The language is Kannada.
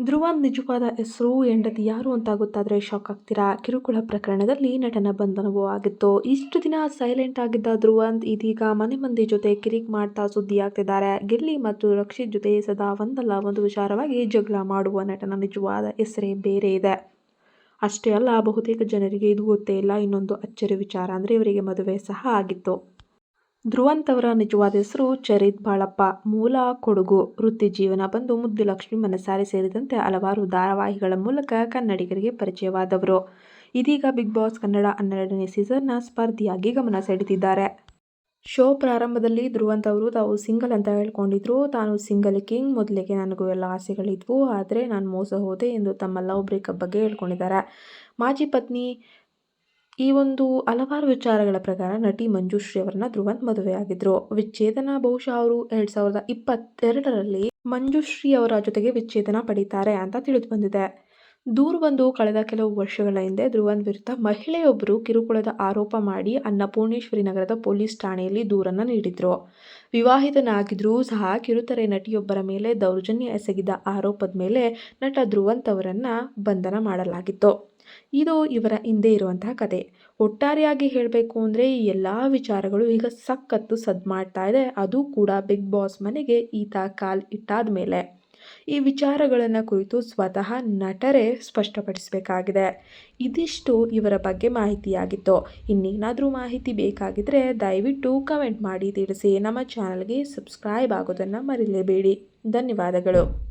ಧ್ರುವನ್ ನಿಜವಾದ ಹೆಸರು ಹೆಂಡತಿ ಯಾರು ಅಂತ ಗೊತ್ತಾದರೆ ಶಾಕ್ ಆಗ್ತೀರಾ? ಕಿರುಕುಳ ಪ್ರಕರಣದಲ್ಲಿ ನಟನ ಬಂಧನವೂ ಆಗಿತ್ತು. ಇಷ್ಟು ದಿನ ಸೈಲೆಂಟ್ ಆಗಿದ್ದ ಧ್ರುವಂತ್ ಇದೀಗ ಮನೆ ಮಂದಿ ಜೊತೆ ಕಿರಿಕ್ ಮಾಡ್ತಾ ಸುದ್ದಿ ಆಗ್ತಿದ್ದಾರೆ. ಗಿಲ್ಲಿ ಮತ್ತು ರಕ್ಷಿತ್ ಜೊತೆ ಸದಾ ಒಂದಲ್ಲ, ಒಂದು ವಿಚಾರವಾಗಿ ಜಗಳ ಮಾಡುವ ನಟನ ನಿಜವಾದ ಹೆಸರೇ ಬೇರೆ ಇದೆ. ಅಷ್ಟೇ ಅಲ್ಲ, ಬಹುತೇಕ ಜನರಿಗೆ ಇದು ಗೊತ್ತೇ ಇಲ್ಲ. ಇನ್ನೊಂದು ಅಚ್ಚರಿ ವಿಚಾರ ಅಂದರೆ ಇವರಿಗೆ ಮದುವೆ ಸಹ ಆಗಿತ್ತು. ಧ್ರುವಂತ್ ನಿಜವಾದ ಹೆಸರು ಚರಿತ್ ಬಾಳಪ್ಪ. ಮೂಲ ಕೊಡಗು ವೃತ್ತಿ ಜೀವನ ಬಂದು ಮುದ್ದು ಲಕ್ಷ್ಮಿ ಮನಸಾರಿ ಸೇರಿದಂತೆ ಹಲವಾರು ಧಾರಾವಾಹಿಗಳ ಮೂಲಕ ಕನ್ನಡಿಗರಿಗೆ ಪರಿಚಯವಾದವರು. ಇದೀಗ ಬಿಗ್ ಬಾಸ್ ಕನ್ನಡ ಹನ್ನೆರಡನೇ ಸೀಸನ್ನ ಸ್ಪರ್ಧಿಯಾಗಿ ಗಮನ ಸೆಳೆದಿದ್ದಾರೆ. ಶೋ ಪ್ರಾರಂಭದಲ್ಲಿ ಧ್ರುವಂತ್ ಅವರು, ತಾವು ಸಿಂಗಲ್ ಅಂತ ಹೇಳ್ಕೊಂಡಿದ್ರು. ತಾನು ಸಿಂಗಲ್ ಕಿಂಗ್. ಮೊದಲಿಗೆ ನನಗೂ ಎಲ್ಲ ಆಸೆಗಳಿದ್ವು. ಆದರೆ ನಾನು ಮೋಸ ಹೋದೆ ಎಂದು ತಮ್ಮ ಲವ್ ಬ್ರೇಕಪ್ ಬಗ್ಗೆ ಹೇಳ್ಕೊಂಡಿದ್ದಾರೆ. ಮಾಜಿ ಪತ್ನಿ ಈ ಒಂದು ಹಲವಾರು ವಿಚಾರಗಳ ಪ್ರಕಾರ ನಟಿ ಮಂಜುಶ್ರೀ ಅವರನ್ನ ಧ್ರುವಂತ್ ಮದುವೆಯಾಗಿದ್ರು. ವಿಚ್ಛೇದನ ಬಹುಶಃ ಅವರು ಎರಡ್ ಸಾವಿರದ ಇಪ್ಪತ್ತೆರಡರಲ್ಲಿ ಮಂಜುಶ್ರೀ ಅವರ ಜೊತೆಗೆ ವಿಚ್ಛೇದನ ಪಡೀತಾರೆ ಅಂತ ತಿಳಿದು ಬಂದಿದೆ ದೂರು ಬಂದು ಕಳೆದ ಕೆಲವು ವರ್ಷಗಳ ಹಿಂದೆ ಧ್ರುವಂತ್ ವಿರುದ್ಧ ಮಹಿಳೆಯೊಬ್ಬರು ಕಿರುಕುಳದ ಆರೋಪ ಮಾಡಿ ಅನ್ನಪೂರ್ಣೇಶ್ವರಿ ನಗರದ ಪೊಲೀಸ್ ಠಾಣೆಯಲ್ಲಿ ದೂರನ್ನು ನೀಡಿದ್ರು. ವಿವಾಹಿತನಾಗಿದ್ರೂ ಸಹ ಕಿರುತೆರೆ ನಟಿಯೊಬ್ಬರ ಮೇಲೆ ದೌರ್ಜನ್ಯ ಎಸಗಿದ ಆರೋಪದ ಮೇಲೆ ನಟ ಧ್ರುವಂತ್ ಅವರನ್ನು ಬಂಧನ ಮಾಡಲಾಗಿತ್ತು. ಇದು ಇವರ ಹಿಂದೆ ಇರುವಂತಹ ಕತೆ. ಒಟ್ಟಾರೆಯಾಗಿ ಹೇಳಬೇಕು ಅಂದರೆ ಈ ಎಲ್ಲ ವಿಚಾರಗಳು ಈಗ ಸಖತ್ತು ಸದ್ದು ಮಾಡ್ತಾ ಇದೆ. ಅದು ಕೂಡ ಬಿಗ್ ಬಾಸ್ ಮನೆಗೆ ಈತ ಕಾಲ್ ಇಟ್ಟಾದ ಮೇಲೆ ಈ ವಿಚಾರಗಳನ್ನು ಕುರಿತು ಸ್ವತಃ ನಟರೇ ಸ್ಪಷ್ಟಪಡಿಸಬೇಕಾಗಿದೆ. ಇದಿಷ್ಟು ಇವರ ಬಗ್ಗೆ ಮಾಹಿತಿಯಾಗಿತ್ತು. ಇನ್ನೇನಾದರೂ ಮಾಹಿತಿ ಬೇಕಾಗಿದ್ದರೆ ದಯವಿಟ್ಟು ಕಮೆಂಟ್ ಮಾಡಿ ತಿಳಿಸಿ. ನಮ್ಮ ಚಾನಲ್ಗೆ ಸಬ್ಸ್ಕ್ರೈಬ್ ಆಗೋದನ್ನು ಮರಿಲೇಬೇಡಿ. ಧನ್ಯವಾದಗಳು.